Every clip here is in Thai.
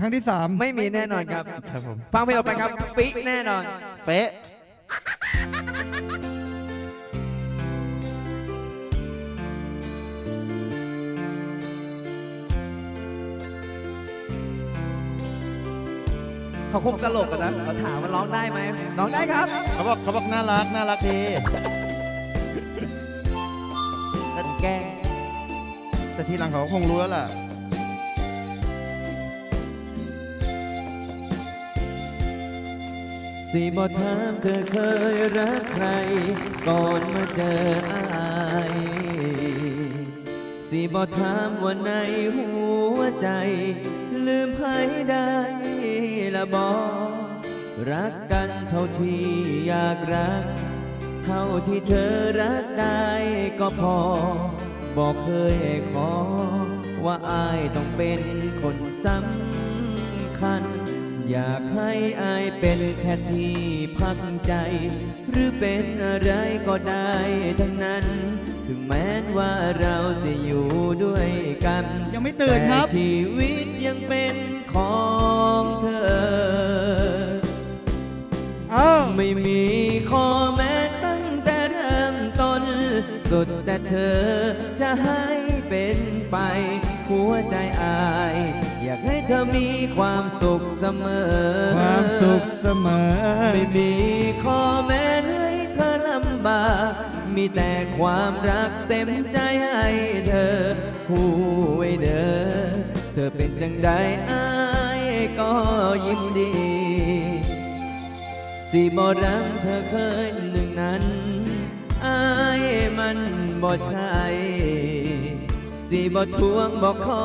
ครั้งที่สามไม่มีแน่นอนครับ ครับผมฟังเพลงต่อไปครับ ปิ๊กแน่นอน เป๊ะเขาคงตลกกันนะเขาถามว่าร้องได้ไหมร้องได้ครับเขาบอกเขาบอกน่ารักน่ารักดีแกล้งแต่ทีหลังเขาก็คงรู้แล้วล่ะ สีบอถามเธอเคยรักใคร ก่อนมาเจออายสีบอถามว่าในหัวใจ ลืมใครได้ละบอรักกันเท่าที่อยากรัก เท่าที่เธอรักได้ก็พอ บอกเคยขอ ว่าอายต้องเป็นคนสำคัญ อยากให้อายเป็นแค่ที่พักใจ หรือเป็นอะไรก็ได้ทั้งนั้น ถึงแม้ว่าเราจะอยู่ด้วยกันยังไม่ตื่นครับ แต่ชีวิตยังเป็นของเธอ เอ้าไม่มีข้อแม้ตั้งแต่เริ่มต้น สุดแต่เธอจะให้เป็นไป หัวใจอาย อยากให้เธอมีความสุขเสมอ ความสุขเสมอ ไม่มีข้อแม้ให้เธอลำบากมีแต่ความรักเต็มใจให้เธอผู้ไว้เด้อเธอเป็นจังใดอายก็ยิ้มดีสีบ่รังเธอเคยหนึ่งนั้นอายมันบ่ใช่ สีบ่ทวงบ่ขอ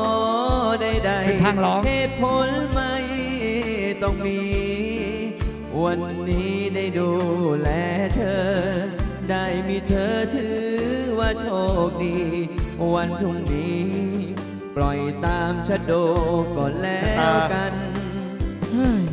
ใดเป็นทางร้อง เหตุผลไม่ต้องมี วันนี้ได้ดูแลเธอ ได้มีเธอถือว่าโชคดี วันพรุ่งนี้ ปล่อยตามชะโดก็แล้วกัน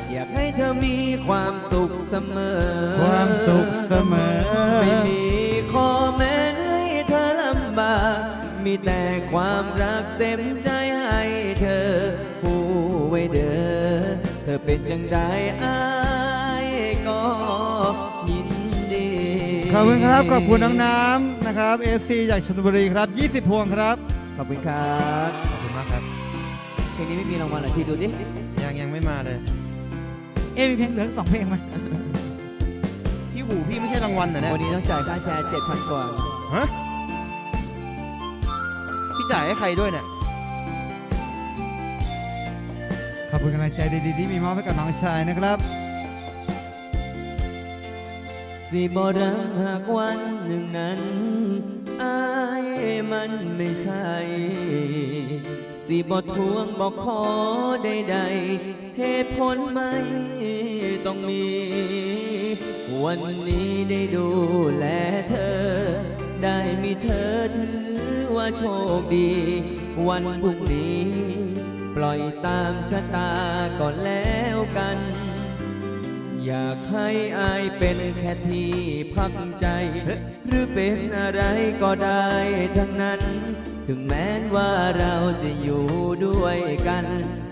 ยา กให้เธอมีความสุขเสมอ ความสุขเสมอ ไม่มีข้อแม้ให้เธอลำบากมีแต่ความรักเต็มใจให้เธอ ผู้ไว้เด้อเธอเป็นจังใดอายก็ยินดี ขอบคุณครับ ขอบคุณน้องน้ำนะครับเอซีจากชลบุรีครับ 20 พวงครับ ขอบคุณครับ ขอบคุณมากครับ เพลงนี้ไม่มีรางวัลเหรอที่ดูดิ ยังยังไม่มาเลย เอ๊ะมีเพลงเหลืออกสองเพลงไหมพี่หูพี่ไม่ใช่รางวัลเหรอเนี่ยวันนี้ต้องจ่ายค่าแชร์7,000กว่าฮะพี่จ่ายให้ใครด้วยเนี่ยขอบคุณกำลังใจดีๆที่มีมอบให้กับน้องชายนะครับสิบรังหากวันหนึ่งนั้นอายมันไม่ใช่ สิบทวงบอกขอใดๆ เหตุผลไม่ต้องมี วันนี้ได้ดูแลเธอ ได้มีเธอถือว่าโชคดี วันพรุ่งนี้ ปล่อยตามชะตาก่อนแล้วกัน อยากให้อายเป็นแค่ที่พักใจ หรือเป็นอะไรก็ได้ทั้งนั้น ถึงแม้ว่าเราจะอยู่ด้วยกัน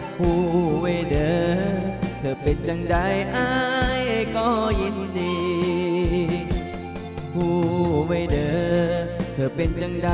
อ เป็นจังใดอายก็ยินดี ผู้ไม่เด้อเธอเป็นจังใด